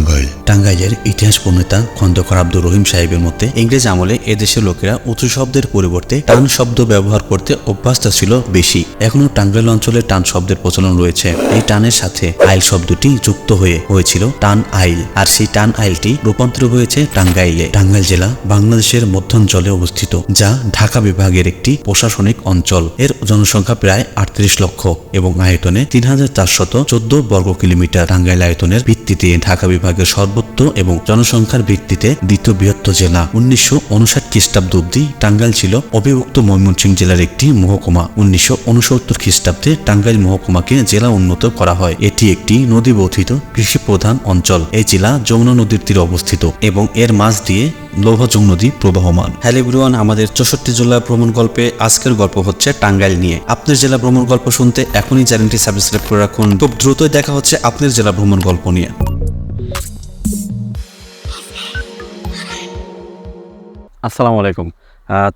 টাঙ্গাইল টাঙ্গাইলের ইতিহাস প্রণেতা খন্দকার আব্দুর রহিম সাহেবের মতে, ইংরেজ আমলে এদেশের লোকেরা উঁচু শব্দের পরিবর্তে টান শব্দ ব্যবহার করতে অভ্যস্ত ছিল বেশি। এখনও টাঙ্গাইল অঞ্চলে টান শব্দের প্রচলন রয়েছে। এই টানের সাথে আইল শব্দটি যুক্ত হয়ে হয়েছিল টান আইল, আর সেই টান আইলটি রূপান্তর হয়েছে টাঙ্গাইলে। টাঙ্গাইল জেলা বাংলাদেশের মধ্যাঞ্চলে অবস্থিত, যা ঢাকা বিভাগের একটি প্রশাসনিক অঞ্চল। এর জনসংখ্যা প্রায় আটত্রিশ লক্ষ এবং আয়তনে তিন হাজার চারশত চোদ্দ বর্গ কিলোমিটার টাঙ্গাইল আয়তনের ভিত্তিতে ঢাকা বিভাগের সর্বোচ্চ এবং জনসংখ্যার ভিত্তিতে দ্বিতীয় বৃহত্তর জেলা। উনিশশো উনষাট খ্রিস্টাব্দ অব্দি টাঙ্গাইল ছিল অবিভক্ত ময়মনসিংহ জেলার একটি মহকুমা। উনিশশো উনসত্তর খ্রিস্টাব্দে টাঙ্গাইল মহকুমাকে জেলা উন্নত করা হয়। এটি একটি নদী বর্ধিত কৃষি প্রধান অঞ্চল। এই জেলা যমুনা নদীর তীরে অবস্থিত এবং এর মাঝ দিয়ে লৌহজং নদী প্রবাহমান। হ্যালো এভরিওয়ান, আমাদের চৌষট্টি জেলা ভ্রমণ গল্পে আজকের গল্প হচ্ছে টাঙ্গাইল নিয়ে। আপনার জেলা ভ্রমণ গল্প শুনতে এখনই চ্যানেলটি সাবস্ক্রাইব করে রাখুন। খুব দ্রুতই দেখা হচ্ছে আপনার জেলা ভ্রমণ গল্প নিয়ে। আসসালামু আলাইকুম।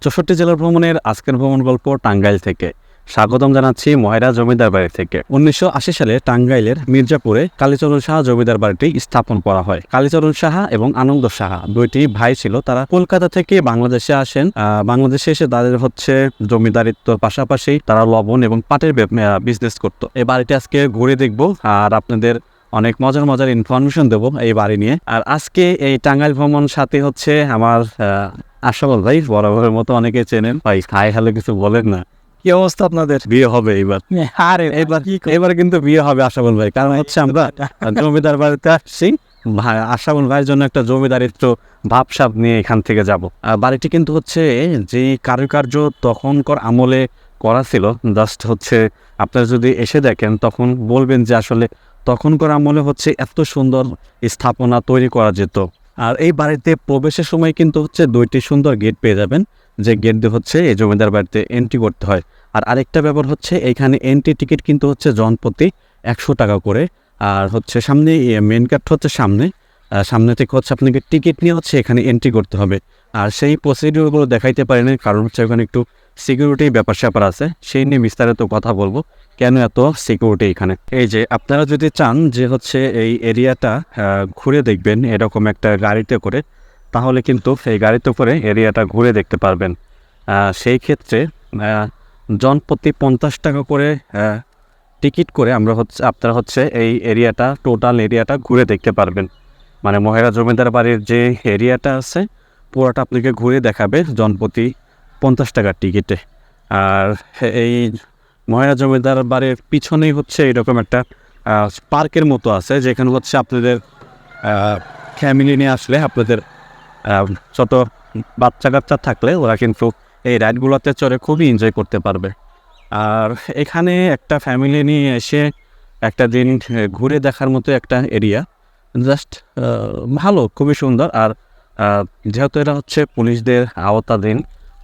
চৌষট্টি জেলার ভ্রমণের আজকের ভ্রমণ গল্প টাঙ্গাইল থেকে। স্বাগতম জানাচ্ছি ময়রা জমিদার বাড়ি থেকে। উনিশশো আশি সালে টাঙ্গাইলের মির্জাপুরে কালীচরণ সাহা জমিদার বাড়িটি স্থাপন করা হয়। কালীচরণ সাহা এবং আনন্দ সাহা দুইটি ভাই ছিল। তারা কলকাতা থেকে বাংলাদেশে আসেন। বাংলাদেশে এসে তাদের হচ্ছে জমিদারিত্বর পাশাপাশি তারা লবণ এবং পাটের বিজনেস করতো। এই বাড়িটি আজকে ঘুরে দেখব আর আপনাদের অনেক মজার মজার ইনফরমেশন দেবো এই বাড়ি নিয়ে। আর আজকে এই টাঙ্গাইল ভ্রমণ সাথে হচ্ছে আমার আশাবল ভাই বরাবরের মতো অনেকে চেনেন। ভাই হাই হ্যালো কিছু বলেন না। কি অবস্থা আপনাদের? বিয়ে হবে এইবার। আরে এবার এবার কিন্তু বিয়ে হবে আশাবল ভাই কারণ হচ্ছে আমরা জমিদার বাড়িতে আসছি। ভাই ভাইয়ের জন্য একটা জমিদারিত্ব ভাবসাব নিয়ে এখান থেকে যাব। বাড়িটি কিন্তু হচ্ছে যে কারুকার্য তখনকার আমলে করা ছিল জাস্ট হচ্ছে আপনারা যদি এসে দেখেন তখন বলবেন যে আসলে তখনকার আমলে হচ্ছে এত সুন্দর স্থাপনা তৈরি করা যেত। আর এই বাড়িতে প্রবেশের সময় কিন্তু হচ্ছে দুইটি সুন্দর গেট পেয়ে যাবেন। যে গেট দিয়ে হচ্ছে এই জমিদার বাড়িতে এন্ট্রি করতে হয়। আর আরেকটা ব্যাপার হচ্ছে এখানে এন্ট্রি টিকিট কিন্তু হচ্ছে জনপ্রতি একশো টাকা করে। আর হচ্ছে সামনে মেন কার্ড হচ্ছে সামনে। সামনে থেকে হচ্ছে আপনাকে টিকিট নিয়ে হচ্ছে এখানে এন্ট্রি করতে হবে। আর সেই প্রসিডিওরগুলো দেখাইতে পারেনি, কারণ হচ্ছে ওখানে একটু সিকিউরিটি ব্যাপার স্যাপার আছে। সেই নিয়ে বিস্তারিত কথা বলব। কেন এত সিকিউরিটি এখানে? এই যে আপনারা যদি চান যে হচ্ছে এই এরিয়াটা ঘুরে দেখবেন এরকম একটা গাড়িতে করে, তাহলে কিন্তু এই গাড়িতে করে এরিয়াটা ঘুরে দেখতে পারবেন। সেই ক্ষেত্রে জনপ্রতি পঞ্চাশ টাকা করে টিকিট করে আমরা হচ্ছে, আপনারা হচ্ছে এই এরিয়াটা টোটাল এরিয়াটা ঘুরে দেখতে পারবেন। মানে মহেরা জমিদার বাড়ির যে এরিয়াটা আছে, পুরোটা আপনাকে ঘুরে দেখাবে জনপ্রতি পঞ্চাশ টাকার টিকিটে। আর এই মহেরা জমিদার বাড়ির পিছনেই হচ্ছে এরকম একটা পার্কের মতো আছে, যেখানে হচ্ছে আপনাদের ফ্যামিলি নিয়ে আসলে আপনাদের ছোট বাচ্চা কাচ্চা থাকলে ওরা কিন্তু এই রাইডগুলোতে চড়ে খুবই এনজয় করতে পারবে। আর এখানে একটা ফ্যামিলি নিয়ে এসে একটা দিন ঘুরে দেখার মতো একটা এরিয়া, জাস্ট ভালো, খুবই সুন্দর। আর যেহেতু এটা হচ্ছে পুলিশদের আওতাধীন,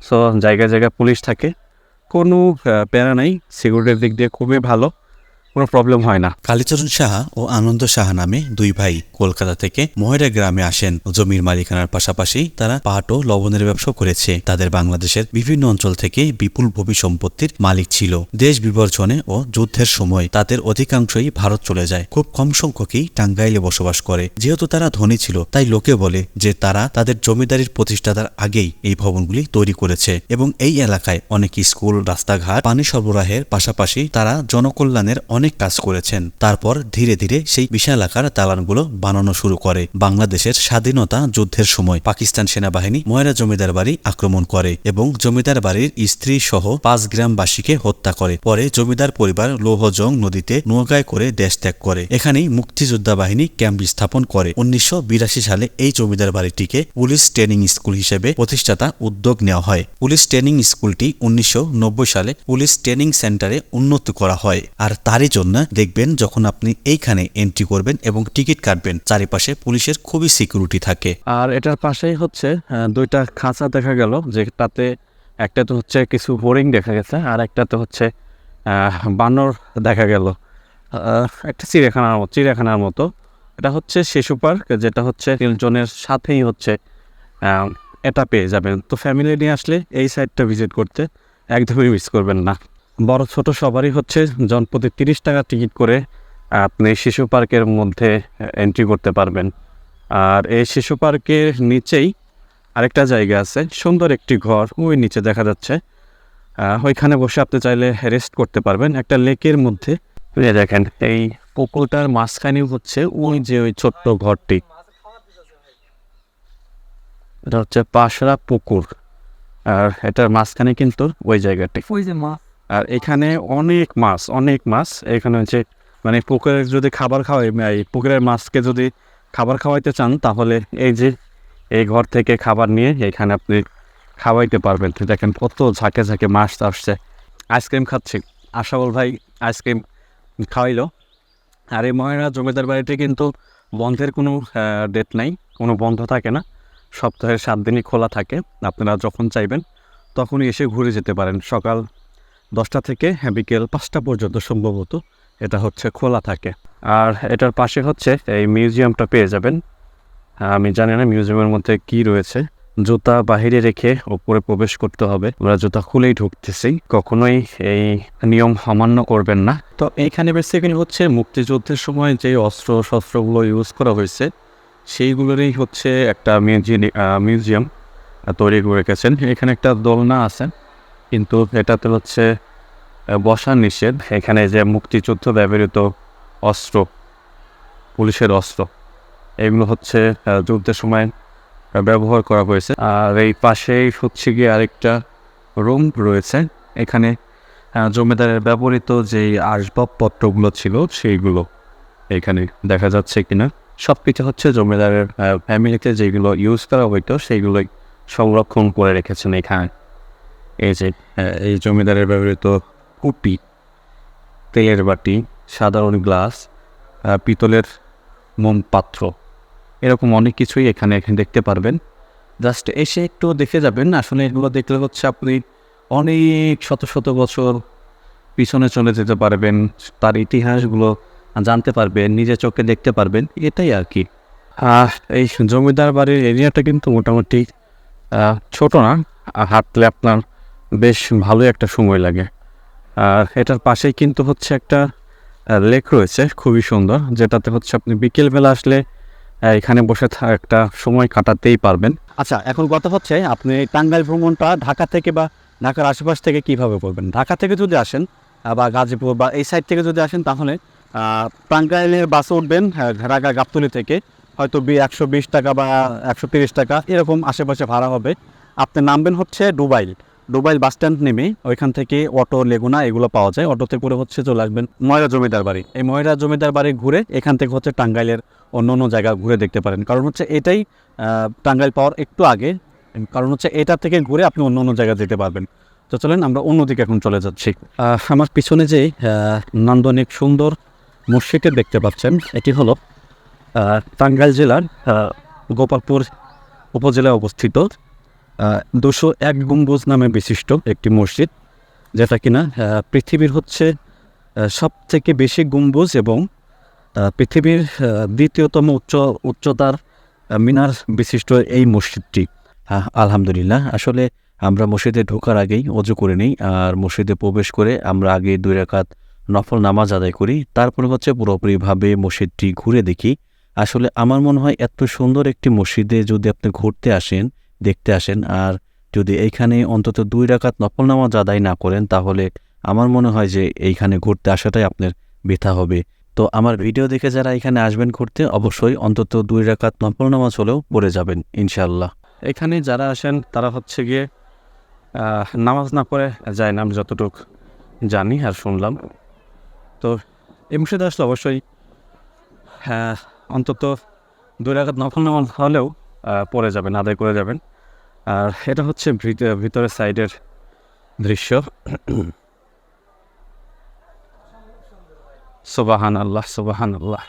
সো জায়গায় জায়গায় পুলিশ থাকে কোনো প্যারা নাই। সিকিউরিটির দিক দিয়ে খুবই ভালো। কোনো প্রবলেম হয় না। কালীচরণ সাহা ও আনন্দ সাহা নামে দুই ভাই কলকাতা থেকে ময়রা গ্রামে আসেন। জমির মালিকানার পাশাপাশি তারা পাট ও লবণের ব্যবসা করেছে। তাদের বাংলাদেশের বিভিন্ন অঞ্চল থেকে বিপুল ভূমি সম্পত্তির মালিক ছিল। দেশ বিবর্জনে ও যুদ্ধের সময় তাদের অধিকাংশই ভারত চলে যায়। খুব কম সংখ্যকই টাঙ্গাইলে বসবাস করে। যেহেতু তারা ধনী ছিল, তাই লোকে বলে যে তারা তাদের জমিদারির প্রতিষ্ঠাতার আগেই এই ভবনগুলি তৈরি করেছে এবং এই এলাকায় অনেক স্কুল, রাস্তাঘাট, পানি সরবরাহের পাশাপাশি তারা জনকল্যাণের অনেক কাজ করেছেন। তারপর ধীরে ধীরে সেই বিশাল আকার দালানগুলো বানানো শুরু করে। বাংলাদেশের স্বাধীনতা যুদ্ধের সময় পাকিস্তান সেনাবাহিনী ময়রা জমিদার বাড়ি আক্রমণ করে এবং জমিদার বাড়ির স্ত্রী সহ পাঁচ গ্রামবাসীকে হত্যা করে। পরে জমিদার পরিবার লৌহজং নদীতে নৌকায় করে দেশ ত্যাগ করে। এখানেই মুক্তিযোদ্ধা বাহিনী ক্যাম্প স্থাপন করে। উনিশশো বিরাশি সালে এই জমিদার বাড়িটিকে পুলিশ ট্রেনিং স্কুল হিসেবে প্রতিষ্ঠাতা উদ্যোগ নেওয়া হয়। পুলিশ ট্রেনিং স্কুলটি উনিশশো নব্বই সালে পুলিশ ট্রেনিং সেন্টারে উন্নত করা হয়। আর তারই জন্য দেখবেন যখন আপনি এইখানে এন্ট্রি করবেন এবং টিকিট কাটবেন, চারিপাশে পুলিশের খুবই সিকিউরিটি থাকে। আর এটার পাশেই হচ্ছে দুইটা খাঁচা দেখা গেল, যেটাতে একটা তো হচ্ছে কিছু বোরিং দেখা গেছে, আর একটা তো হচ্ছে বানর দেখা গেল। একটা চিড়িয়াখানার মতো চিড়িয়াখানার মতো। এটা হচ্ছে শিশু পার্ক, যেটা হচ্ছে তিনজনের সাথেই হচ্ছে এটা পেয়ে যাবেন। তো ফ্যামিলি নিয়ে আসলে এই সাইডটা ভিজিট করতে একদমই মিস করবেন না। বড় ছোট সবারই হচ্ছে জনপ্রতি তিরিশ টাকা টিকিট করে আপনি শিশু পার্কের মধ্যে এন্ট্রি করতে পারবেন। আর এই শিশু পার্কের নিচেই আরেকটা জায়গা আছে, সুন্দর একটি ঘর, ওই নিচে দেখা যাচ্ছে। ওইখানে বসে আপনি চাইলে রেস্ট করতে পারবেন একটা লেকের মধ্যে। দেখেন, এই পুকুরটার মাঝখানে হচ্ছে ওই যে ওই ছোট্ট ঘরটি। এটা হচ্ছে পাশরা পুকুর। আর এটার মাঝখানে কিন্তু ওই জায়গাটি। ওই যে মা আর এখানে অনেক মাছ অনেক মাছ। এখানে হচ্ছে মানে পুকুরের যদি খাবার খাওয়াই, এই পুকুরের মাছকে যদি খাবার খাওয়াইতে চান, তাহলে এই যে, এই ঘর থেকে খাবার নিয়ে এখানে আপনি খাওয়াইতে পারবেন। দেখেন কত ঝাঁকে ঝাঁকে মাছ আসছে। আইসক্রিম খাচ্ছি। আশাবল ভাই আইসক্রিম খাওয়াইলো। আর এই ময়না জমিদার বাড়িতে কিন্তু বন্ধের কোনো ডেট নাই। কোনো বন্ধ থাকে না। সপ্তাহের সাত দিনই খোলা থাকে। আপনারা যখন চাইবেন, তখনই এসে ঘুরে যেতে পারেন। সকাল দশটা থেকে হ্যাঁ, বিকেল পাঁচটা পর্যন্ত সম্ভবত এটা হচ্ছে খোলা থাকে। আর এটার পাশে হচ্ছে এই মিউজিয়ামটা পেয়ে যাবেন। আমি জানি না মিউজিয়ামের মধ্যে কি রয়েছে। জুতা বাহিরে রেখে ওপরে প্রবেশ করতে হবে। আমরা জুতা খুলেই ঢুকতেছি। কখনোই এই নিয়ম অমান্য করবেন না। তো এইখানে বেসিক্যালি হচ্ছে মুক্তিযুদ্ধের সময় যে অস্ত্র শস্ত্রগুলো ইউজ করা হয়েছে সেইগুলোরই হচ্ছে একটা মিউজিয়াম তৈরি করে রেখেছেন। এখানে একটা দোলনা আছে। কিন্তু এটাতে হচ্ছে বসার নিষেধ। এখানে যে মুক্তিযুদ্ধ ব্যবহৃত অস্ত্র, পুলিশের অস্ত্র, এগুলো হচ্ছে যুদ্ধের সময় ব্যবহার করা হয়েছে। আর এই পাশেই হচ্ছে গিয়ে আরেকটা রুম রয়েছে। এখানে জমিদারের ব্যবহৃত যে আসবাবপত্রগুলো ছিল, সেইগুলো এখানে দেখা যাচ্ছে কিনা। সব কিছু হচ্ছে জমিদারের ফ্যামিলিতে যেগুলো ইউজ করা হইতো, সেইগুলোই সংরক্ষণ করে রেখেছেন এখানে। এই যে এই জমিদারের ব্যবহৃত কুপি, তেলের বাটি সাধারণ গ্লাস পিতলের মোম পাত্র এরকম অনেক কিছুই এখানে এখানে দেখতে পারবেন। জাস্ট এসে একটু দেখে যাবেন। আসলে এগুলো দেখলে হচ্ছে আপনি অনেক শত শত বছর পিছনে চলে যেতে পারবেন, তার ইতিহাসগুলো জানতে পারবেন, নিজের চোখে দেখতে পারবেন, এটাই আর কি। এই জমিদার বাড়ির এরিয়াটা কিন্তু মোটামুটি ছোট না, হাঁটলে আপনার বেশ ভালোই একটা সময় লাগে। আর এটার পাশেই কিন্তু হচ্ছে একটা লেক রয়েছে খুবই সুন্দর যেটাতে হচ্ছে আপনি বিকেলবেলা আসলে এখানে বসে একটা সময় কাটাতেই পারবেন। আচ্ছা এখন কথা হচ্ছে আপনি টাঙ্গাইল ভ্রমণটা ঢাকা থেকে বা ঢাকার আশেপাশ থেকে কীভাবে করবেন? ঢাকা থেকে যদি আসেন বা গাজীপুর বা এই সাইড থেকে যদি আসেন তাহলে টাঙ্গাইলের বাসে উঠবেন আহ, ঢাকা গাবতলি থেকে। হয়তো একশো বিশ টাকা বা একশো তিরিশ টাকা এরকম আশেপাশে ভাড়া হবে। আপনি নামবেন হচ্ছে ডুবাইল ডুবাইল বাস স্ট্যান্ড নেমে ওইখান থেকে অটো, লেগুনা এগুলো পাওয়া যায়। অটোতে করে হচ্ছে চলে আসবেন ময়রা জমিদার বাড়ি। এই ময়রা জমিদার বাড়ি ঘুরে এখান থেকে হচ্ছে টাঙ্গাইলের অন্য অন্য জায়গা ঘুরে দেখতে পারেন। কারণ হচ্ছে এটাই টাঙ্গাইল পাওয়ার একটু আগে। কারণ হচ্ছে এটা থেকে ঘুরে আপনি অন্য অন্য জায়গায় যেতে পারবেন। তো চলেন আমরা অন্যদিকে এখন চলে যাচ্ছি। আমার পিছনে যে নান্দনিক সুন্দর মসজিদটা দেখতে পাচ্ছেন, এটি হলো টাঙ্গাইল জেলার গোপালপুর উপজেলায় অবস্থিত। দুশো এক গম্বুজ নামে বিশিষ্ট একটি মসজিদ, যেটা কিনা পৃথিবীর হচ্ছে সব থেকে বেশি গম্বুজ এবং পৃথিবীর দ্বিতীয়তম উচ্চ, উচ্চতার মিনার বিশিষ্ট এই মসজিদটি। আলহামদুলিল্লাহ, আসলে আমরা মসজিদে ঢোকার আগেই অজু করে নিই, আর মসজিদে প্রবেশ করে আমরা আগে দুই রাকাত নফল নামাজ আদায় করি, তারপরে হচ্ছে পুরোপুরিভাবে মসজিদটি ঘুরে দেখি। আসলে আমার মনে হয় এত সুন্দর একটি মসজিদে যদি আপনি ঘুরতে আসেন দেখতে আসেন। আর যদি এইখানে অন্তত দুই রাকাত নফল নামাজ আদায় না করেন, তাহলে আমার মনে হয় যে এইখানে ঘুরতে আসাটাই আপনার বৃথা হবে। তো আমার ভিডিও দেখে যারা এখানে আসবেন ঘুরতে, অবশ্যই অন্তত দুই রাকাত নফল নামাজ হলেও পড়ে যাবেন ইনশাল্লাহ এখানে যারা আসেন, তারা হচ্ছে গিয়ে নামাজ না পড়ে যায় না, আমি যতটুক জানি আর শুনলাম। তো এই মসজিদে আসলে অবশ্যই হ্যাঁ অন্তত দুই রাকাত নফল নামাজ হলেও পড়ে যাবেন, আদায় করে যাবেন। আর এটা হচ্ছে ভিতরে ভিতরের সাইডের দৃশ্য। সোবাহান আল্লাহ সোবাহান আল্লাহ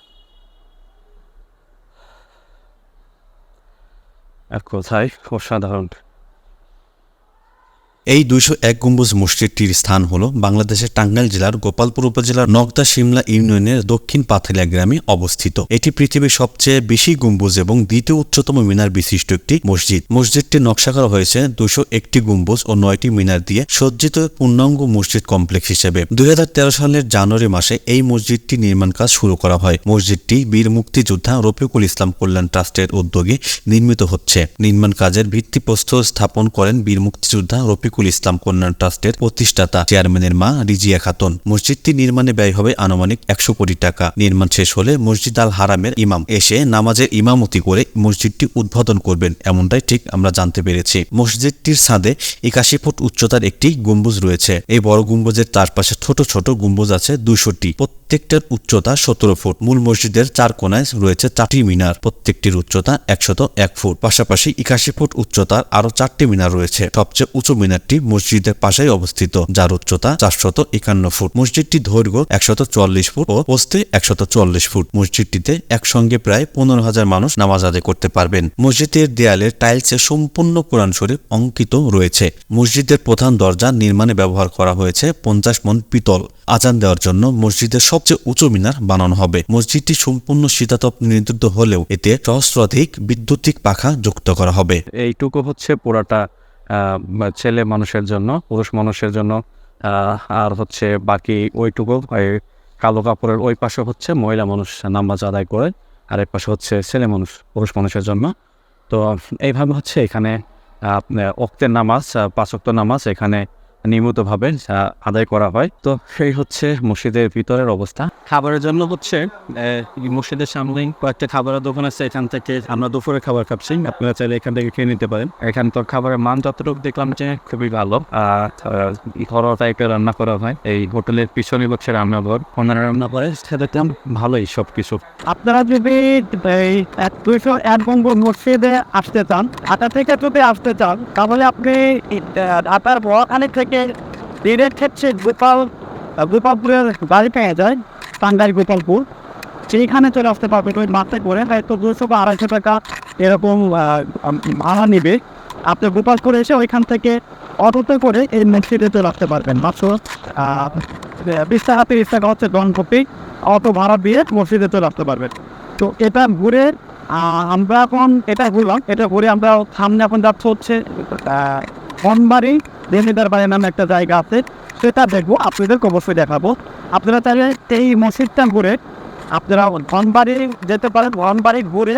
কোথায়? অসাধারণ। এই দুইশো এক গম্বুজ মসজিদটির স্থান হল বাংলাদেশের টাঙ্গাইল জেলার গোপালপুর উপজেলার নগদা সিমলা ইউনিয়নের দক্ষিণ পাথালিয়া গ্রামে অবস্থিত। এটি পৃথিবীর সবচেয়ে বেশি গম্বুজ এবং দ্বিতীয় উচ্চতম মিনার বিশিষ্ট একটি মসজিদ। মসজিদটি নকশা করা হয়েছে দুশো একটি গম্বুজ ও নয়টি মিনার দিয়ে সজ্জিত পূর্ণাঙ্গ মসজিদ কমপ্লেক্স হিসেবে। দুই হাজার তেরো সালের জানুয়ারি মাসে এই মসজিদটি নির্মাণ কাজ শুরু করা হয়। মসজিদটি বীর মুক্তিযোদ্ধা রফিকুল ইসলাম কল্যাণ ট্রাস্টের উদ্যোগে নির্মিত হচ্ছে। নির্মাণ কাজের ভিত্তিপ্রস্তর স্থাপন করেন বীর মুক্তিযোদ্ধা রফিকুল ইসলাম কল্যাণ ট্রাস্টের প্রতিষ্ঠাতা চেয়ারম্যানের মা রিজিয়া খাতুন। মসজিদটি নির্মাণে ব্যয় হবে আনুমানিক একশো কোটি টাকা। নির্মাণ শেষ হলে মসজিদ আল হারামের ইমাম এসে নামাজের ইমামতি করে মসজিদটি উদ্বোধন করবেন। এমনটাই ঠিক আমরা জানতে পেরেছি। মসজিদটির ছাদে একাশি ফুট উচ্চতার একটি গম্বুজ রয়েছে। এই বড় গম্বুজের চারপাশে ছোট ছোট গম্বুজ আছে দুশোটি প্রত্যেকটার উচ্চতা সতেরো ফুট। মূল মসজিদের চার কোনায় রয়েছে চারটি মিনার। প্রত্যেকটির উচ্চতা একশত এক ফুট। পাশাপাশি একাশি ফুট উচ্চতার আরও চারটি মিনার রয়েছে। সবচেয়ে উঁচু মিনারটি মসজিদের পাশেই অবস্থিত যার উচ্চতা চারশত একান্ন ফুট। মসজিদটি দৈর্ঘ্য একশত চুয়াল্লিশ ফুট ও পোস্তে একশত চল্লিশ ফুট। মসজিদটিতে একসঙ্গে প্রায় পনেরো হাজার মানুষ নামাজ আদায় করতে পারবেন। মসজিদের দেয়ালের টাইলসে সম্পূর্ণ কোরআন শরীফ অঙ্কিত রয়েছে। মসজিদের প্রধান দরজা নির্মাণে ব্যবহার করা হয়েছে পঞ্চাশ মন পিতল। আজান দেওয়ার জন্য মসজিদের সবচেয়ে উঁচু মিনার বানানো হবে। মসজিদটি সম্পূর্ণ শীতাতপ নিয়ন্ত্রিত হলেও এতে সহস্রাধিক বিদ্যুতিক পাখা যুক্ত করা হবে। এইটুকু হচ্ছে আহ, ছেলে মানুষের জন্য, পুরুষ মানুষের জন্য আর হচ্ছে বাকি ওইটুকু, ওই কালো কাপড়ের ওই পাশে হচ্ছে মহিলা মানুষ নামাজ আদায় করে, আর এক পাশে হচ্ছে ছেলে মানুষ, পুরুষ মানুষের জন্য। তো এইভাবে হচ্ছে এখানে অক্তের নামাজ পাঁচ অক্ত নামাজ এখানে নিয়মিতভাবে আদায় করা হয়। তো সেই হচ্ছে মসজিদের ভিতরের অবস্থা। খাবারের জন্য হচ্ছে মসজিদের সামনেই কয়েকটা খাবারের দোকান আছে। এখান থেকে আমরা দুপুরে খাবার খাচ্ছি। আপনারা চাইলে এখান থেকে খেয়ে নিতে পারেন। এখান তো খাবারের মান যতটুকু দেখলাম যে খুবই ভালো। আর ঘরোয়া টাইপের রান্না করা হয়। এই হোটেলের পিছনে হচ্ছে রান্নাঘর। ওনারা রান্না করে সেটা দেখলাম ভালোই সব কিছু আপনারা যদি এই দুইশো এক গম্বুজ মসজিদে আসতে চান ঢাকা থেকে যদি আসতে চান তাহলে আপনি ঢাকার বড়খানি থেকে ডিরেক্ট হচ্ছে গোপাল গোপালপুরের গাড়ি পেয়ে যায় টাঙ্গাইল গোপালপুর সেইখানে চলে আসতে পারবেন ওই মাঠে করে হয়তো দুশো বা আড়াইশো টাকা এরকম ভাড়া নেবে আপনি গোপালপুর এসে ওইখান থেকে অটোতে করে এই মসজিদে চলে আসতে পারবেন মাত্র বিশ টাকা তিরিশ টাকা হচ্ছে ডন কপি অটো ভাড়া দিয়ে মসজিদে চলে আসতে পারবেন তো এটা ঘুরে আমরা এখন এটা ঘুরলাম এটা ঘুরে আমরা সামনে এখন যাচ্ছে হচ্ছে আহ, বনবাড়ি দেমিদার বাড়ি নামে একটা জায়গা আছে সেটা দেখব আপনাদেরকে অবশ্যই দেখাবো। আপনারা চাইলে এই মসজিদটা ঘুরে আপনারা ধনবাড়ি যেতে পারেন ধনবাড়ি ঘুরে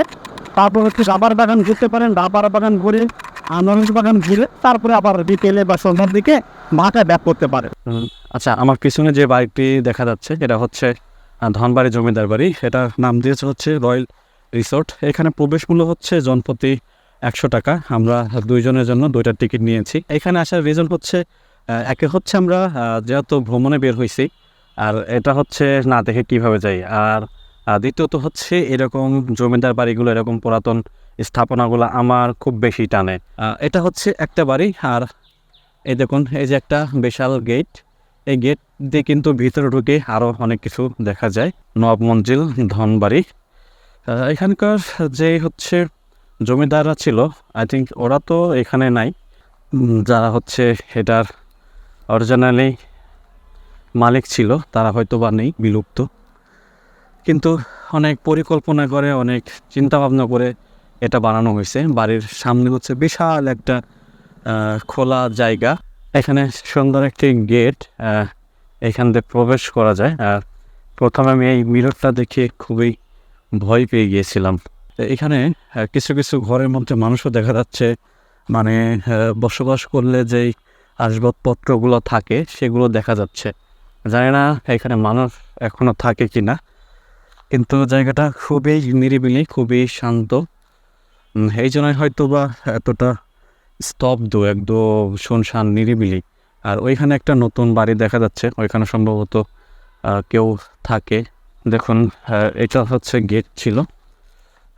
তারপর হচ্ছে রাবার বাগান ঘুরতে পারেন রাবার বাগান ঘুরে আনারস বাগান ঘুরে তারপরে আবার বিকেলে বা সন্ধ্যার দিকে মাথায় ব্যাক করতে পারে আচ্ছা আমার পিছনে যে বাড়িটি দেখা যাচ্ছে এটা হচ্ছে ধনবাড়ি জমিদার বাড়ি। এটার নাম দিয়েছে হচ্ছে রয়্যাল রিসোর্ট। এখানে প্রবেশ মূল্য হচ্ছে জনপ্রতি একশো টাকা। আমরা দুইজনের জন্য দুইটা টিকিট নিয়েছি। এখানে আসার রিজন হচ্ছে একে হচ্ছে আমরা যেহেতু ভ্রমণে বের হয়েছি আর এটা হচ্ছে না দেখে কীভাবে যাই। আর দ্বিতীয়ত হচ্ছে এরকম জমিদার বাড়িগুলো, এরকম পুরাতন স্থাপনাগুলো আমার খুব বেশি টানে। এটা হচ্ছে একটা বাড়ি, আর এই দেখুন, এই যে একটা বিশাল গেট। এই গেট দিয়ে কিন্তু ভিতরে ঢুকে আরও অনেক কিছু দেখা যায়। নব মঞ্জিল ধনবাড়ি। এখানকার যে হচ্ছে জমিদাররা ছিল আই থিঙ্ক ওরা তো এখানে নাই। যারা হচ্ছে এটার অরিজিনালি মালিক ছিল, তারা হয়তো বা নেই, বিলুপ্ত। কিন্তু অনেক পরিকল্পনা করে, অনেক চিন্তা ভাবনা করে এটা বানানো হয়েছে। বাড়ির সামনে হচ্ছে বিশাল একটা খোলা জায়গা। এখানে সুন্দর একটি গেট এখান দিয়ে প্রবেশ করা যায়। আর প্রথমে আমি এই মিররটা দেখে খুবই ভয় পেয়ে গিয়েছিলাম। এখানে কিছু কিছু ঘরের মধ্যে মানুষও দেখা যাচ্ছে। মানে বসবাস করলে যেই আসবাবপত্রগুলো থাকে, সেগুলো দেখা যাচ্ছে। জানি না এখানে মানুষ এখনও থাকে কি না কিন্তু জায়গাটা খুবই নিরিবিলি, খুবই শান্ত। এই জন্যই হয়তো বা এতটা স্তব্ধ, একদম শুনশান, নিরিবিলি। আর ওইখানে একটা নতুন বাড়ি দেখা যাচ্ছে, ওইখানে সম্ভবত কেউ থাকে। দেখুন এটা হচ্ছে গেট ছিল।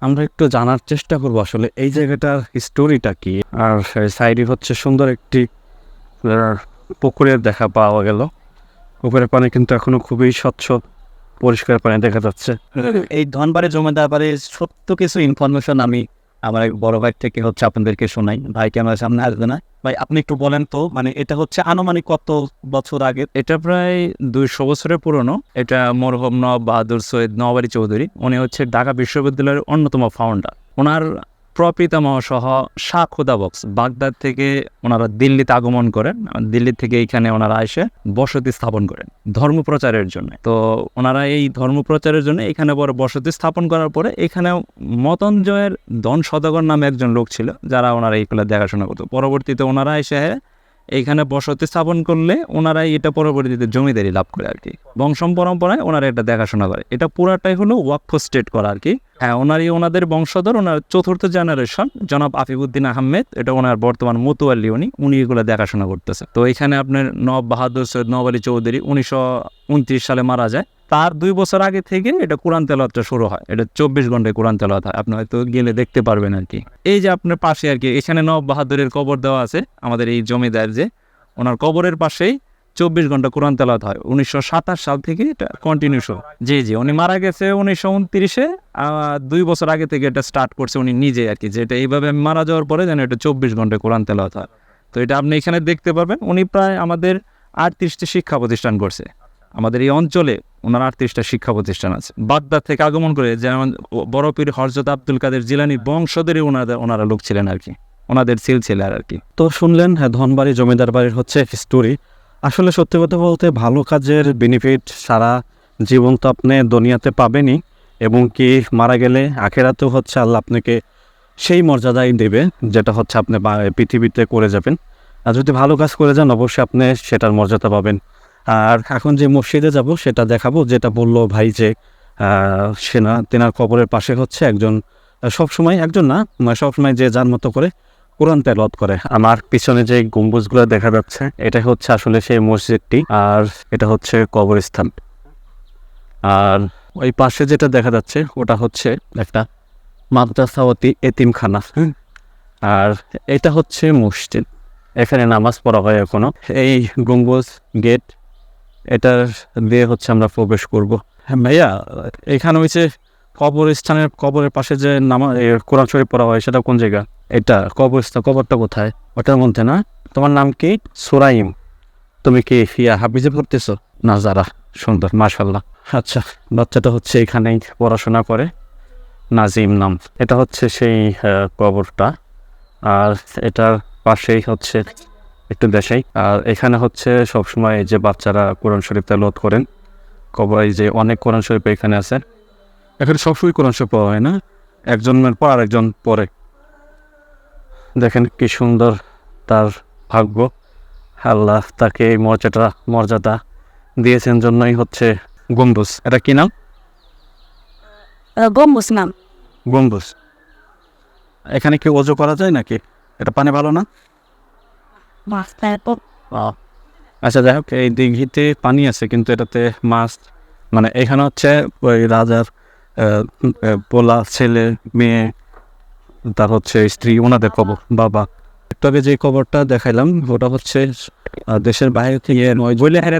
আমরা একটু জানার চেষ্টা করব আসলে এই জায়গাটার স্টোরিটা কি? আর সাইডে হচ্ছে সুন্দর একটি পুকুরের দেখা পাওয়া গেল। পুকুরের পানি কিন্তু এখনও খুবই স্বচ্ছ, পরিষ্কার পানি দেখা যাচ্ছে। এই ধনবাড়ি জমিদার বাড়ির সত্য কিছু ইনফরমেশন আমি আমার এক বড় ভাই থেকে হচ্ছে আপনাদেরকে শোনাই। ভাই ক্যামেরার সামনে আসবে না। ভাই, আপনি একটু বলেন তো মানে এটা হচ্ছে আনুমানিক কত বছর আগে? এটা প্রায় দুইশো বছরের পুরনো। এটা মরহম নবাব বাহাদুর সৈয়দ নওয়ারি চৌধুরী। উনি হচ্ছে ঢাকা বিশ্ববিদ্যালয়ের অন্যতম ফাউন্ডার ওনার প্রপিতামহ সহ শাহ খুদা বক্স। বাগদাদ থেকে ওনারা দিল্লিতে আগমন করেন। দিল্লি থেকে এইখানে ওনারা এসে বসতি স্থাপন করেন ধর্ম প্রচারের জন্য। তো ওনারা এই ধর্ম প্রচারের জন্য এখানে পরে বসতি স্থাপন করার পরে এখানে মতঞ্জয়ের ধন সদাগর নামে একজন লোক ছিল, যারা ওনারা এইগুলো দেখাশোনা করতো। পরবর্তীতে ওনারা এসে এইখানে বসতি স্থাপন করলে ওনারাই এটা পরবর্তীতে জমিদারি লাভ করে আর কি। বংশম পরম্পরায় ওনারা এটা দেখাশোনা করে। এটা পুরাটাই হলো ওয়াকফ স্টেট করা আর কি। হ্যাঁ ওনারই ওনাদের বংশধর, ওনার চতুর্থ জেনারেশন জনাব আফিবুদ্দিন আহমেদ, এটা ওনার বর্তমান মতুয়াল্লি উনি উনি এগুলো দেখাশোনা করতেছে। তো এখানে আপনার নব বাহাদুর সৈয়দ নব আলী চৌধুরী উনিশশো উনত্রিশ সালে মারা যায়। তার দুই বছর আগে থেকে এটা কোরআন তেলাওয়াতটা শুরু হয়। এটা চব্বিশ ঘন্টায় কোরআন তেলাওয়াত হয়। আপনি হয়তো গেলে দেখতে পারবেন আর কি। এই যে আপনার পাশে আর কি, এখানে নব বাহাদুরের কবর দেওয়া আছে, আমাদের এই জমিদার যে, ওনার কবরের পাশেই চব্বিশ ঘণ্টা কোরআন তেলাত হয়। উনিশশো সাতাশ সাল থেকে এটা কন্টিনিউ শো জি জি উনি মারা গেছে উনিশশো উনত্রিশে দুই বছর আগে থেকে এটা স্টার্ট করছে উনি নিজে আর কি যেটা এইভাবে মারা যাওয়ার পরে যেন এটা চব্বিশ ঘণ্টা কোরআন তেলাওয়াত হয়। তো এটা আপনি এখানে দেখতে পাবেন উনি প্রায় আমাদের আটত্রিশটি শিক্ষা প্রতিষ্ঠান করছে। আমাদের এই অঞ্চলে ওনার আটত্রিশটা শিক্ষা প্রতিষ্ঠান আছে। বাগদাদ থেকে আগমন করে যেমন বড় পীর হরজত আব্দুল কাদের জিলানি বংশধরই ওনাদের ওনারা লোক ছিলেন আর কি ওনাদের সিলসিলার আর কি। তো শুনলেন হ্যাঁ ধনবাড়ি জমিদার বাড়ির হচ্ছে স্টোরি আসলে সত্যি কথা বলতে ভালো কাজের বেনিফিট সারা জীবন তো আপনি দুনিয়াতে পাবেনই এবং কি মারা গেলে আখেরাতেও হচ্ছে আল্লাহ আপনাকে সেই মর্যাদাই দেবে, যেটা হচ্ছে আপনি পৃথিবীতে করে যাবেন। আর যদি ভালো কাজ করে যান, অবশ্যই আপনি সেটার মর্যাদা পাবেন। আর এখন যে মসজিদে যাব, সেটা দেখাবো, যেটা বলল ভাই যে সেনা তেনার কবরের পাশে হচ্ছে একজন সব সময় একজন না মানে সবসময় যে যার মতো করে কোরআন তেলত করে। আমার পিছনে যে গম্বুজগুলো দেখা যাচ্ছে এটা হচ্ছে আসলে সেই মসজিদটি আর এটা হচ্ছে কবরস্থান। আর ওই পাশে যেটা দেখা যাচ্ছে, ওটা হচ্ছে একটা মাদ্রাসাওয়াতি এতিমখানা। আর এটা হচ্ছে মসজিদ। এখানে নামাজ পড়া হয় এখনও। এই গম্বুজ গেট, এটার দিয়ে হচ্ছে আমরা প্রবেশ করব। হ্যাঁ ভাইয়া, এখানে হচ্ছে কবরস্থানের কবরের পাশে যে নামা কোরআন শরীফ পড়া হয়, সেটা কোন জায়গা? এটা। কবরস্থান কবরটা কোথায়? ওটার মধ্যে না? তোমার নাম কি? সুরাইম। তুমি কি ইয়া হাফিজে পড়তেছো? না, যারা। সুন্দর মাশাল্লাহ আচ্ছা বাচ্চাটা হচ্ছে এখানেই পড়াশোনা করে। নাজিম নাম। এটা হচ্ছে সেই কবরটা। আর এটার পাশেই হচ্ছে একটু দেশাই। আর এখানে হচ্ছে সবসময় যে বাচ্চারা কোরআন শরীফ তেলত করেন, কবর এই যে অনেক কোরআন শরীফ এখানে আছে। এখানে সবসময় কোরআন শরীফ পড়া হয় না। একজন পর আরেকজন পরে দেখেন কি সুন্দর তার ভাগ্য। আল্লাহ তাকে এই মর্যাদা মর্যাদা দিয়েছেন জন্যই হচ্ছে গম্বুজ। এটা কি নাম? গম্বুজ নাম। গম্বুজ। এখানে কি ওজো করা যায় নাকি? এটা পানি ভালো না? আচ্ছা যাই হোক এই দিঘিতে পানি আছে কিন্তু এটাতে মাছ মানে এখানে হচ্ছে ওই রাজার পোলা ছেলে মেয়ে তার হচ্ছে স্ত্রী ওনাদের কবর বাবা। একটু আগে যে কবরটা দেখাইলাম ওটা হচ্ছে দেশের বাইরে থেকে নয় বলে হেরে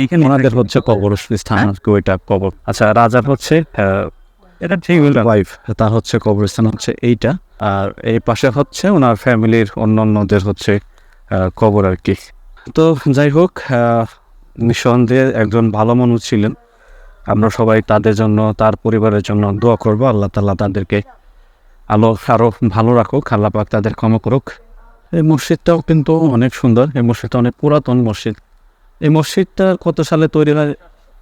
এইখানে ওনাদের হচ্ছে কবর স্থান আর কি ওইটা কবর। আচ্ছা রাজার হচ্ছে এটা ঠিক ওয়াইফ তার হচ্ছে কবরস্থান হচ্ছে এইটা। আর এই পাশে হচ্ছে ওনার ফ্যামিলির অন্যান্যদের হচ্ছে কবর আর কি। তো যাই হোক নিঃসন্দেহে একজন ভালো মানুষ ছিলেন। আমরা সবাই তাদের জন্য, তার পরিবারের জন্য দোয়া করব। আল্লাহ তাল্লাহ তাদেরকে আলো আরও ভালো রাখুক। আল্লাহ পাক তাদের ক্ষমা করুক। এই মসজিদটাও কিন্তু অনেক সুন্দর। এই মসজিদটা অনেক পুরাতন মসজিদ। এই মসজিদটা কত সালে তৈরি হয়?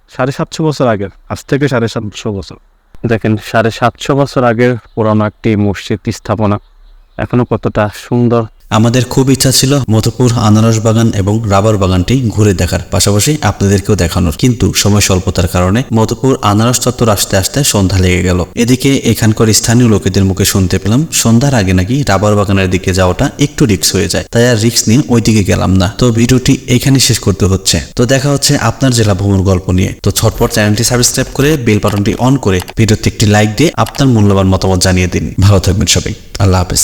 সাড়ে সাতশো বছর আগের। আজ থেকে সাড়ে সাতশো বছর। দেখেন, সাড়ে সাতশো বছর আগের পুরানো একটি মসজিদ স্থাপনা। এখনও কতটা সুন্দর আমাদের খুব ইচ্ছা ছিল মধুপুর, আনারস বাগান এবং রাবার বাগানটি ঘুরে দেখার। পাশাপাশি আপনাদেরকেও দেখানোর। কিন্তু সময় স্বল্পতার কারণে মধুপুর, আনারস চত্বর আসতে আসতে সন্ধ্যা লেগে গেল। এদিকে এখানকার স্থানীয় লোকেদের মুখে শুনতে পেলাম, সন্ধ্যার আগে নাকি রাবার বাগানের দিকে যাওয়াটা একটু রিক্স হয়ে যায়। তাই আর রিক্স নিয়ে ওই দিকে গেলাম না। তো ভিডিওটি এখানে শেষ করতে হচ্ছে। তো দেখা হচ্ছে আপনার জেলা ভ্রমণ গল্প নিয়ে। তো ছটপট চ্যানেলটি সাবস্ক্রাইব করে বেল বাটনটি অন করে ভিডিওতে একটি লাইক দিয়ে আপনার মূল্যবান মতামত জানিয়ে দিন। ভালো থাকবেন সবাই। আল্লাহ হাফেজ।